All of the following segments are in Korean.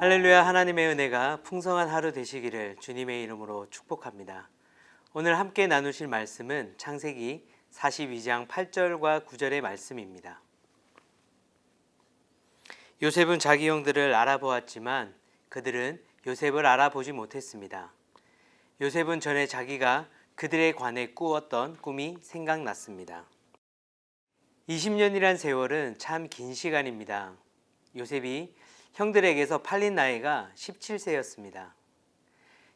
할렐루야 하나님의 은혜가 풍성한 하루 되시기를 주님의 이름으로 축복합니다. 오늘 함께 나누실 말씀은 창세기 42장 8절과 9절의 말씀입니다. 요셉은 자기 형들을 알아보았지만 그들은 요셉을 알아보지 못했습니다. 요셉은 전에 자기가 그들에 관해 꾸었던 꿈이 생각났습니다. 20년이란 세월은 참 긴 시간입니다. 요셉이 형들에게서 팔린 나이가 17세였습니다.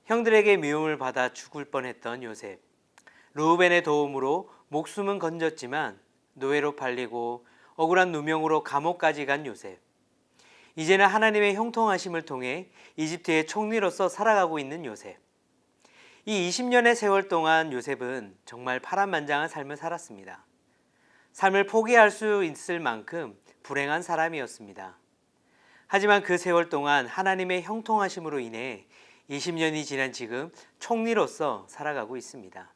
형들에게 미움을 받아 죽을 뻔했던 요셉. 루벤의 도움으로 목숨은 건졌지만 노예로 팔리고 억울한 누명으로 감옥까지 간 요셉. 이제는 하나님의 형통하심을 통해 이집트의 총리로서 살아가고 있는 요셉. 이 20년의 세월 동안 요셉은 정말 파란만장한 삶을 살았습니다. 삶을 포기할 수 있을 만큼 불행한 사람이었습니다. 하지만 그 세월 동안 하나님의 형통하심으로 인해 20년이 지난 지금 총리로서 살아가고 있습니다.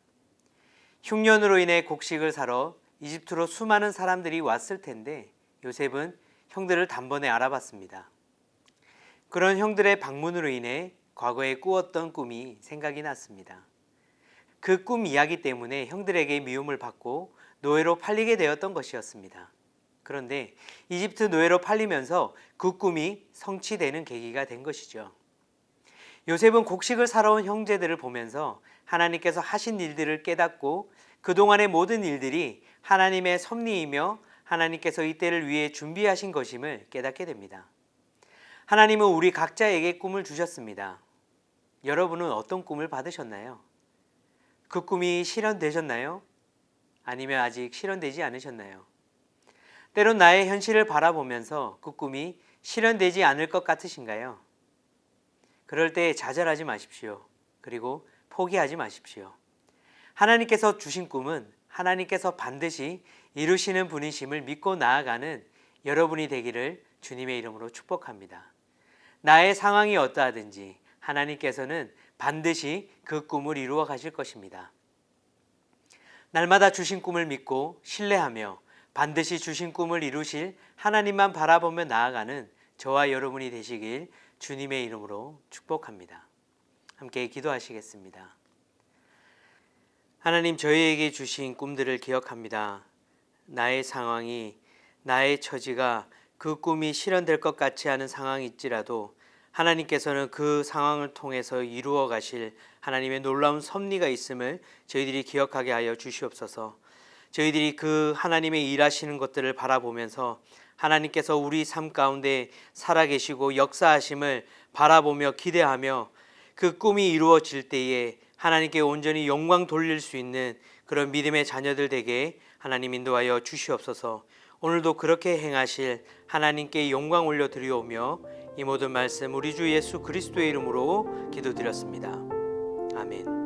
흉년으로 인해 곡식을 사러 이집트로 수많은 사람들이 왔을 텐데 요셉은 형들을 단번에 알아봤습니다. 그런 형들의 방문으로 인해 과거에 꾸었던 꿈이 생각이 났습니다. 그 꿈 이야기 때문에 형들에게 미움을 받고 노예로 팔리게 되었던 것이었습니다. 그런데 이집트 노예로 팔리면서 그 꿈이 성취되는 계기가 된 것이죠. 요셉은 곡식을 사러 온 형제들을 보면서 하나님께서 하신 일들을 깨닫고 그동안의 모든 일들이 하나님의 섭리이며 하나님께서 이때를 위해 준비하신 것임을 깨닫게 됩니다. 하나님은 우리 각자에게 꿈을 주셨습니다. 여러분은 어떤 꿈을 받으셨나요? 그 꿈이 실현되셨나요? 아니면 아직 실현되지 않으셨나요? 때론 나의 현실을 바라보면서 그 꿈이 실현되지 않을 것 같으신가요? 그럴 때 좌절하지 마십시오. 그리고 포기하지 마십시오. 하나님께서 주신 꿈은 하나님께서 반드시 이루시는 분이심을 믿고 나아가는 여러분이 되기를 주님의 이름으로 축복합니다. 나의 상황이 어떠하든지 하나님께서는 반드시 그 꿈을 이루어 가실 것입니다. 날마다 주신 꿈을 믿고 신뢰하며 반드시 주신 꿈을 이루실 하나님만 바라보며 나아가는 저와 여러분이 되시길 주님의 이름으로 축복합니다. 함께 기도하시겠습니다. 하나님 저희에게 주신 꿈들을 기억합니다. 나의 상황이 나의 처지가 그 꿈이 실현될 것 같지 않은 상황일지라도 하나님께서는 그 상황을 통해서 이루어 가실 하나님의 놀라운 섭리가 있음을 저희들이 기억하게 하여 주시옵소서. 저희들이 그 하나님의 일하시는 것들을 바라보면서 하나님께서 우리 삶 가운데 살아계시고 역사하심을 바라보며 기대하며 그 꿈이 이루어질 때에 하나님께 온전히 영광 돌릴 수 있는 그런 믿음의 자녀들 되게 하나님 인도하여 주시옵소서. 오늘도 그렇게 행하실 하나님께 영광 올려 드리오며 이 모든 말씀 우리 주 예수 그리스도의 이름으로 기도드렸습니다. 아멘.